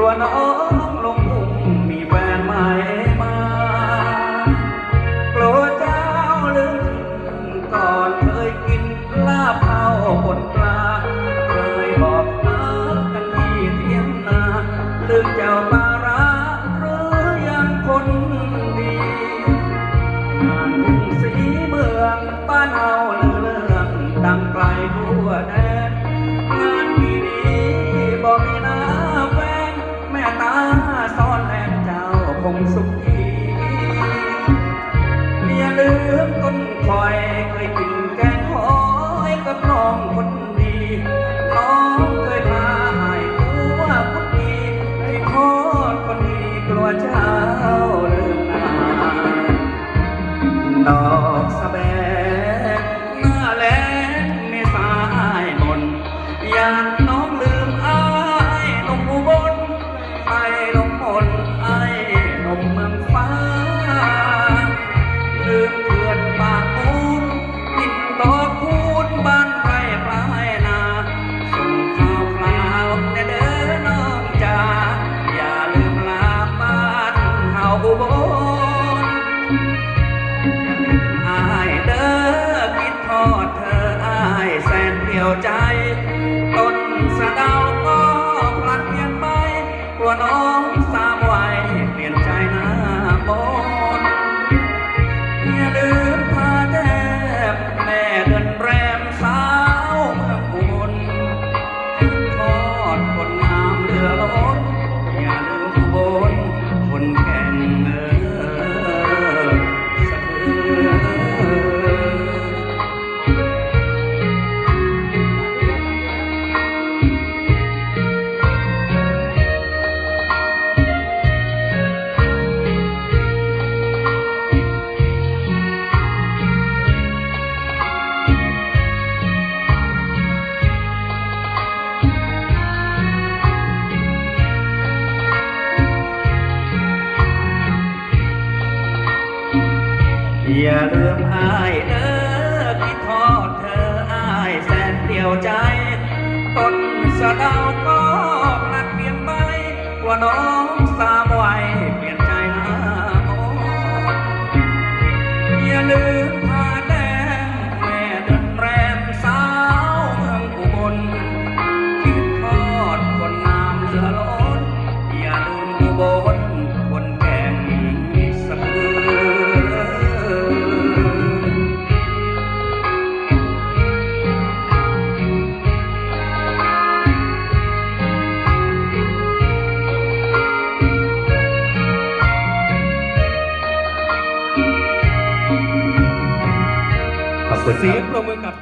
one oh, oh. อกคูณบ้านไร่ปลายนาส่งข่าวคราวเด้อเด้อน้องจ๋าอย่าลืมลาบ้านเฮาอุบลอายเด้อคิดทอดเธออายแสนเดียวใจ ต้นสะเดาวก็พลัดเปลี่ยนไปกลัวน้อง อดคนงามเหลือล้น อย่าลืมอายเด้อคิดทอดเธออายแสนเดียวใจต้นสะดาวก็พลัดเปลี่ยนไปกว่าน้องสามวัยเปลี่ยนใจหน้ามนอย่าลืมพาแดงแม่เดินแรมสาวเมืองอุบลคิดทอดคนงามเหลือล้นอย่าลืมอุบล คุณคเสียงปรบมือกับ